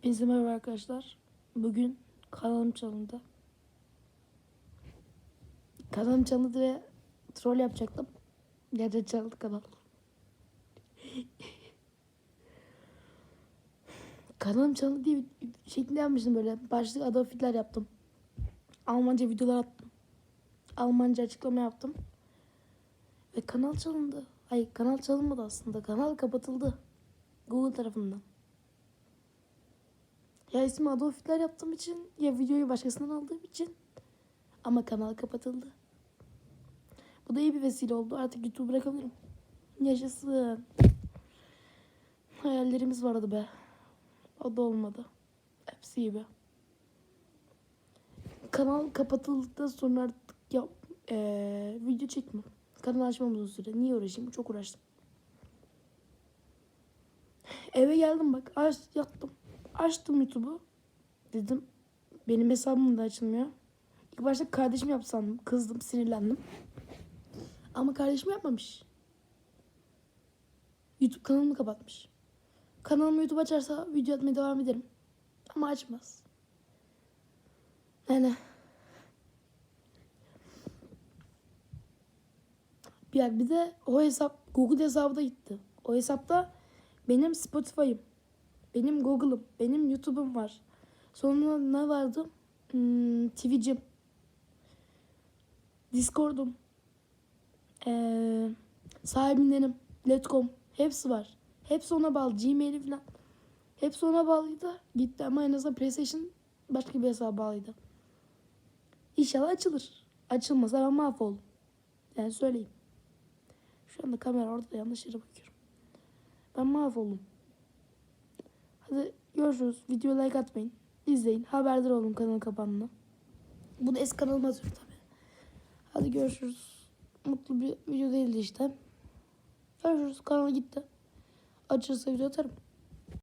Hepinize merhaba arkadaşlar. Bugün kanalım çalındı. Kanalım çalındı ve troll yapacaktım. Gerçekten çalındı kanal. kanalım çalındı diye bir şeklinde yapmıştım böyle. Başlık Adolf Hitler yaptım. Almanca videolar attım. Almanca açıklama yaptım. Ve kanal çalındı. Hayır kanal çalınmadı aslında. Kanal kapatıldı. Google tarafından. Ya ismi Adolf Hitler yaptığım için ya videoyu başkasından aldığım için ama kanal kapatıldı. Bu da iyi bir vesile oldu. Artık YouTube bırakabilirim. Yaşasın. Hayallerimiz vardı be. O da olmadı. Hepsi gibi. Kanal kapatıldıktan sonra artık ya, eee, video çekmem. Kanal açmam uzun süre. Niye uğraşayım? Çok uğraştım. Eve geldim bak. Aç, yattım. Açtım YouTube'u. Dedim benim hesabım da açılmıyor. İlk başta kardeşim yaptı sandım. Kızdım, sinirlendim. Ama kardeşim yapmamış. YouTube kanalımı kapatmış. Kanalımı YouTube açarsa video atmaya devam ederim. Ama açmaz. Yani bir, bir de o hesap Google hesabı da gitti. O hesapta benim Spotify'ım, benim Google'ım, benim YouTube'um var. Sonra ne vardı? Hmm, Twitch'im, Discord'um, ee, sahibindenim, Letcom. Hepsi var. Hepsi ona bağlı. Gmail'i falan. Hepsi ona bağlıydı. Gitti ama en azından PlayStation başka bir hesaba bağlıydı. İnşallah açılır. Açılmazsa ben mahvoldum. Yani söyleyeyim. Şu anda kamera orada yanlış yere bakıyorum. Ben mahvoldum. Hadi görüşürüz. Video like atmayın. İzleyin. Haberdar olun kanalın kapandığına. Bu da eski kanalıma atıyorum tabii. Hadi görüşürüz. Mutlu bir video değildi işte. Görüşürüz. Kanal gitti. Açılırsa video atarım.